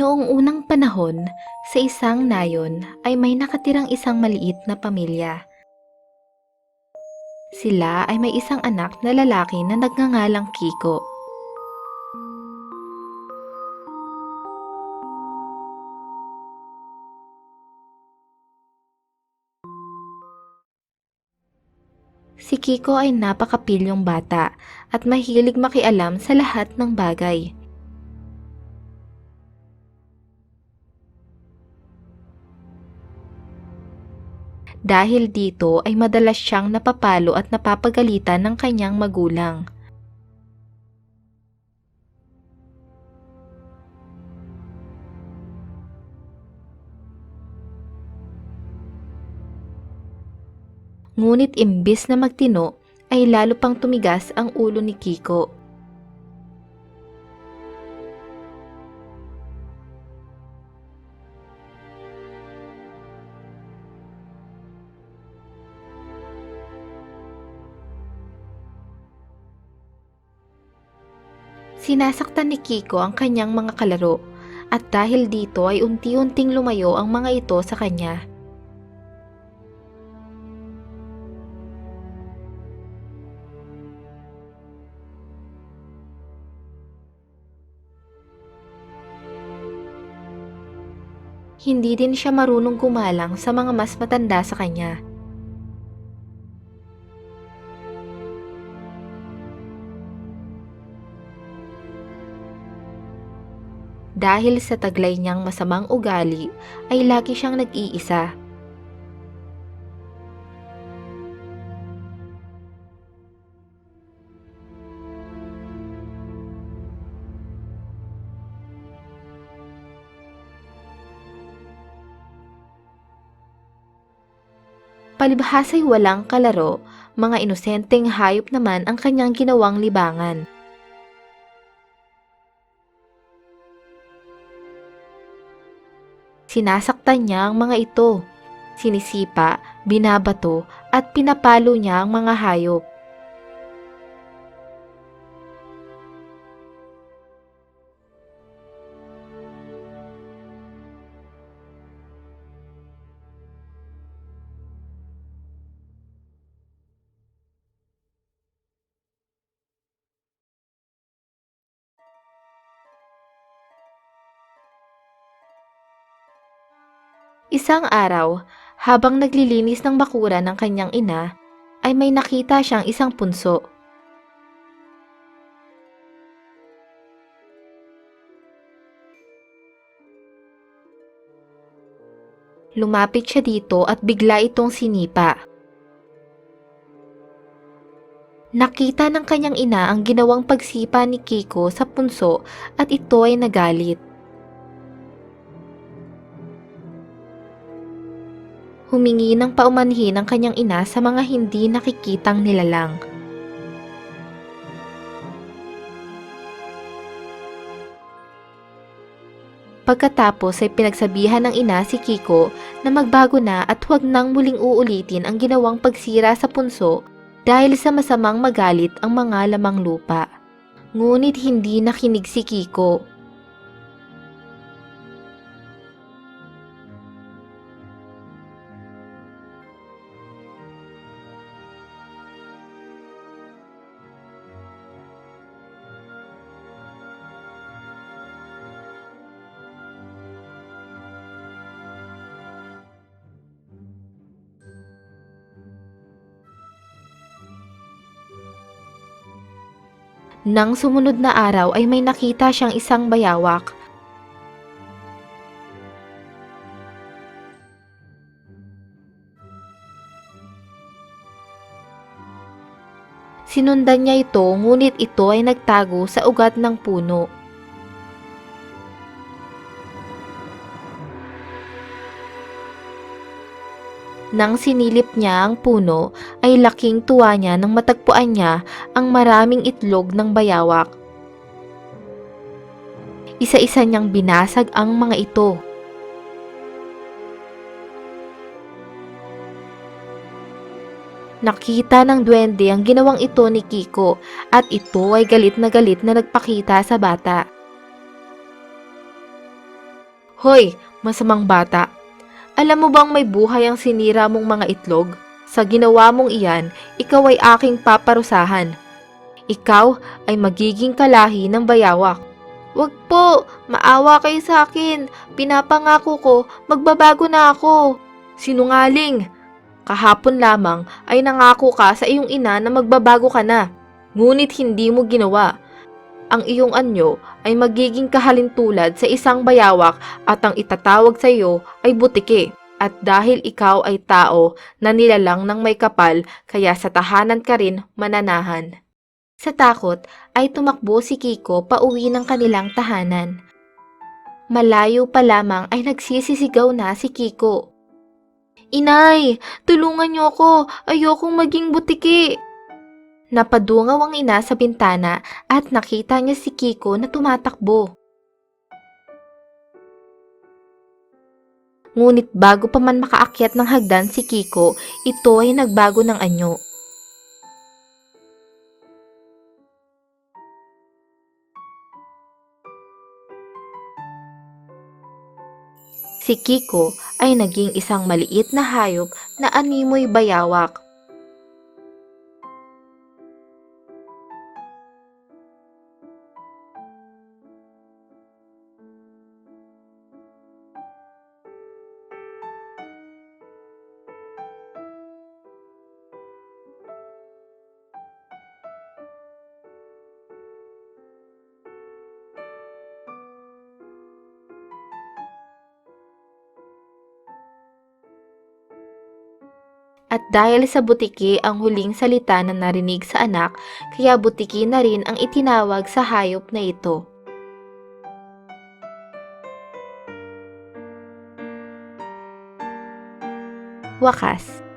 Noong unang panahon, sa isang nayon ay may nakatirang isang maliit na pamilya. Sila ay may isang anak na lalaki na nagngangalang Kiko. Si Kiko ay napakapilyong bata at mahilig makialam sa lahat ng bagay. Dahil dito ay madalas siyang napapalo at napapagalitan ng kanyang magulang. Ngunit imbis na magtino, ay lalo pang tumigas ang ulo ni Kiko. Sinasaktan ni Kiko ang kanyang mga kalaro at dahil dito ay unti-unting lumayo ang mga ito sa kanya. Hindi din siya marunong gumalang sa mga mas matanda sa kanya. Dahil sa taglay niyang masamang ugali, ay lagi siyang nag-iisa. Palibhasa'y walang kalaro, mga inosenteng hayop naman ang kanyang ginawang libangan. Sinasaktan niya ang mga ito. Sinisipa, binabato, at pinapalo niya ang mga hayop. Isang araw, habang naglilinis ng bakura ng kanyang ina, ay may nakita siyang isang punso. Lumapit siya dito at bigla itong sinipa. Nakita ng kanyang ina ang ginawang pagsipa ni Kiko sa punso at ito ay nagalit. Humingi ng paumanhin ang kanyang ina sa mga hindi nakikitang nilalang. Pagkatapos ay pinagsabihan ng ina si Kiko na magbago na at huwag nang muling uulitin ang ginawang pagsira sa punso dahil sa masamang magalit ang mga lamang lupa. Ngunit hindi nakinig si Kiko. Nang sumunod na araw ay may nakita siyang isang bayawak. Sinundan niya ito ngunit ito ay nagtago sa ugat ng puno. Nang sinilip niya ang puno, ay laking tuwa niya nang matagpuan niya ang maraming itlog ng bayawak. Isa-isa niyang binasag ang mga ito. Nakita ng duwende ang ginawang ito ni Kiko at ito ay galit na galit na nagpakita sa bata. Hoy, masamang bata. Alam mo bang may buhay ang sinira mong mga itlog? Sa ginawa mong iyan, ikaw ay aking paparusahan. Ikaw ay magiging kalahi ng bayawak. Wag po, maawa kayo sa akin. Pinapangako ko, magbabago na ako. Sinungaling! Kahapon lamang ay nangako ka sa iyong ina na magbabago ka na. Ngunit hindi mo ginawa. Ang iyong anyo ay magiging kahalintulad sa isang bayawak at ang itatawag sa iyo ay butike. At dahil ikaw ay tao na nilalang ng may kapal, kaya sa tahanan ka rin mananahan. Sa takot ay tumakbo si Kiko pauwi ng kanilang tahanan. Malayo pa lamang ay nagsisisigaw na si Kiko. Inay, tulungan niyo ako. Ayokong maging butiki. Napadungaw ang ina sa bintana at nakita niya si Kiko na tumatakbo. Ngunit bago pa man makaakyat ng hagdan si Kiko, ito ay nagbago ng anyo. Si Kiko ay naging isang maliit na hayop na animoy bayawak. At dahil sa butiki ang huling salita na narinig sa anak, kaya butiki na rin ang itinawag sa hayop na ito. Wakas